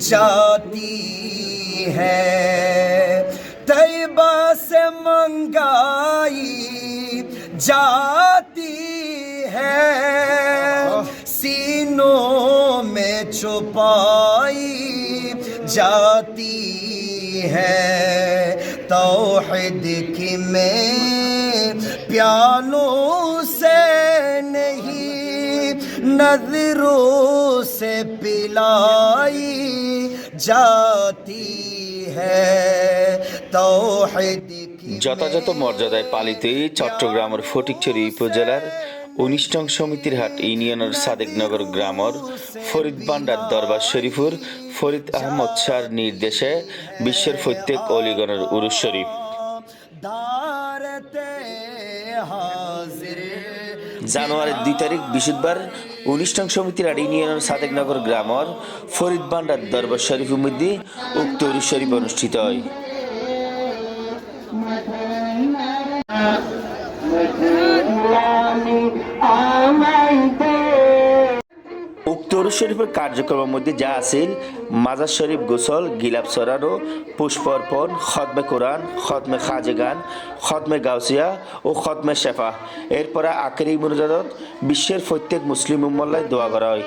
جاتی ہے۔ طیبہ سے منگائی جاتی ہے۔ سینوں میں چھپائی جاتی ہے۔ توحید کی میں پیالوں سے नजरों से पिलाई जाती है तौहिद की যথাযথ মর্যাদায় পালিত এই চট্টগ্রামের ফটিকছড়ি উপজেলার উনিশ নং সমিতির হাট ইউনিয়নের সাদেকনগর গ্রামর ফরিদ বান্ডার দরবার শরীফুর ফরিদ আহমদ শাহর নির্দেশে বিশ্বের প্রত্যেক অলিগণের উরুস শরীফ দারতে হাজির জানুয়ারির দুই তারিখ বৃহস্পতিবার অনুষ্ঠান সমিতির আর ইউনিয়নের সাদেকনগর গ্রামর ফরিদ বান্ডার দরবার শরীফের মধ্যে উক্ত শরীফ অনুষ্ঠিত হয়। উক্ত শরীফের কার্যক্রমের মধ্যে যা আছে মাজার শরীফ গোসল, গিলাপ সরানো পুষ্পর্পণ খদমে কোরআন খদমে খাজেগান খদমে গাউসিয়া ও খদমে শেফা। এরপরে আখেরি মুরজাদত বিশ্বের প্রত্যেক মুসলিম উম্মল্লায় দোয়া করা হয়।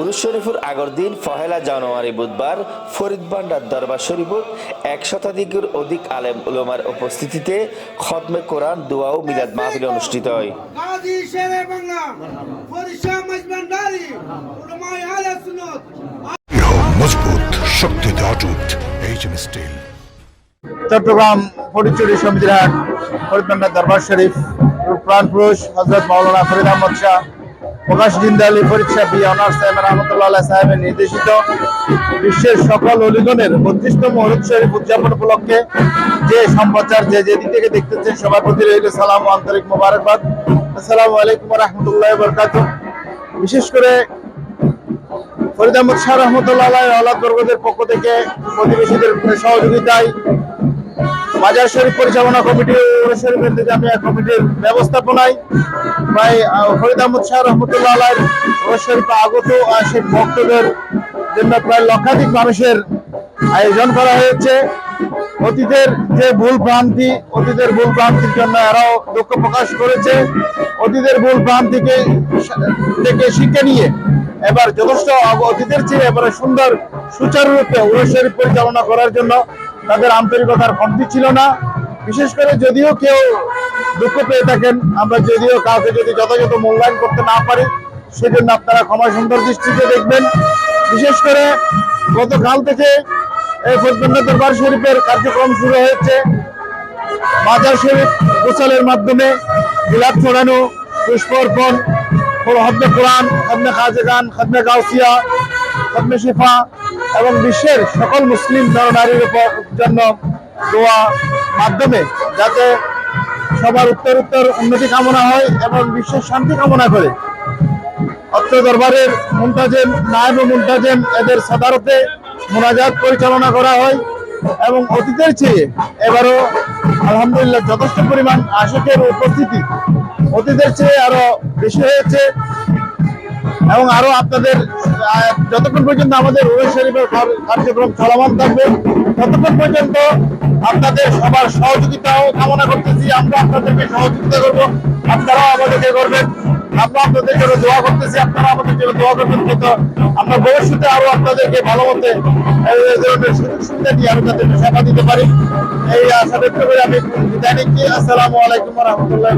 উরুস শরীফের আগর দিন পহেলা জানুয়ারি বুধবার ফরিদ ভান্ডার দরবার শরীফত এক শতাধিকের অধিক আলেম উলমার উপস্থিতিতে খতমে কোরআন দোয়া ও মিলাদ মাহফিল অনুষ্ঠিত হয়। গাজী শেরে বাংলা ফরিশা মজবান্ডারি উলামায়ে আহলে সুন্নাত। দৃঢ় মজবুত শক্তিতে অটুট H M steel. Chattogram Fatikchhari সমিতির হাট ফরিদমান্ডা দরবার শরীফ প্রাণ পুরুষ হজরত মাওলানা ফরিদ আহমদ শাহ প্রকাশ জিন্দালি ফরিদ শাফি অনার সাহেব রহমতুল্লাহ সাহেবের নির্দেশিত। বিশ্বের সকল অলিগণের বত্রিশতম হরুদ উদযাপন উপলক্ষে যে সম্প্রচার, যে যেদিক থেকে দেখতেছেন, সবার প্রতি রইল সালাম আন্তরিক মোবারকবাদ। আসসালামু আলাইকুম রহমতুল্লাহ বরকাত। বিশেষ করে ফরিদ আহমদ শাহ রহমতুল্লাহ আল্লাহ বর্গদের পক্ষ থেকে প্রতিবেশীদের সহযোগিতায় বাজার শরীফ পরিচালনা কমিটি শরীফের জামিয়া কমিটির ব্যবস্থাপনায় প্রায় ফরিদ আহমদ শাহ রহমতুল্লাহ আলাইয়ের শরীফে আগত আসে ভক্তদের জন্য প্রায় লক্ষাধিক মানুষের আয়োজন করা হয়েছে। অতীতের যে ভুল ভ্রান্তি, অতীতের ভুল ভ্রান্তির জন্য এরাও দুঃখ প্রকাশ করেছে। অতীতের ভুল ভ্রান্তিকে থেকে শিখে নিয়ে এবার যথেষ্ট অতীতের চেয়ে এবারে সুন্দর, সুচারুরূপে উরস শরীফ পরিচালনা করার জন্য তাদের আন্তরিকতার কমতি ছিল না। বিশেষ করে যদিও কেউ দুঃখ পেয়ে থাকেন, আমরা যদিও কাউকে যদি যথাযথ মূল্যায়ন করতে না পারি, সেজন্য আপনারা ক্ষমা সুন্দর দৃষ্টিতে দেখবেন। বিশেষ করে গতকাল থেকে এই ফজলুল্লাহ দরবার শরীফের কার্যক্রম শুরু হয়েছে। মাজার শরীফ গোসলের মাধ্যমে বিলাপ ছড়ানো পুষ্প অর্পণ হদমে কোরআন হদমে খাজেগান হদমে গাউসিয়া হদমে শিফা এবং বিশ্বের সকল মুসলিম নরনারীর উপর জন্য দোয়া মাধ্যমে যাতে সবার উত্তর উত্তর উন্নতি কামনা হয় এবং বিশ্বের শান্তি কামনা করে। অত্র দরবারের মুন্তাজেম, নায়েব ও মুন্তাজেম এদের সদারতে মোনাজাত পরিচালনা করা হয় এবং অতীতের চেয়ে এবারও আলহামদুলিল্লাহ যথেষ্ট পরিমাণ আশকের উপস্থিতি অতীতের চেয়ে আরও বেশি হয়েছে। এবং আরও আপনাদের যতক্ষণ পর্যন্ত আমাদের রোহিত শরীফের কার- কার্যক্রম চলমান থাকবে, ততক্ষণ পর্যন্ত আপনাদের সবার সহযোগিতাও কামনা করতেছি। আমরা আপনাদেরকে সহযোগিতা করব। আপনারাও আমাদেরকে করবেন। আমরা আপনাদের জন্য দোয়া করতেছি। আপনারা আমাদের জন্য দোয়া করবেন। কিন্তু আমরা ভবিষ্যতে আরও আপনাদেরকে ভালো মতে সুবিধা দিয়ে আমি তাদেরকে সেবা দিতে পারি। এই আশা ব্যক্ত করে আমি বিদায় নিচ্ছি। আসসালামু আলাইকুম রহমতুল্লাহ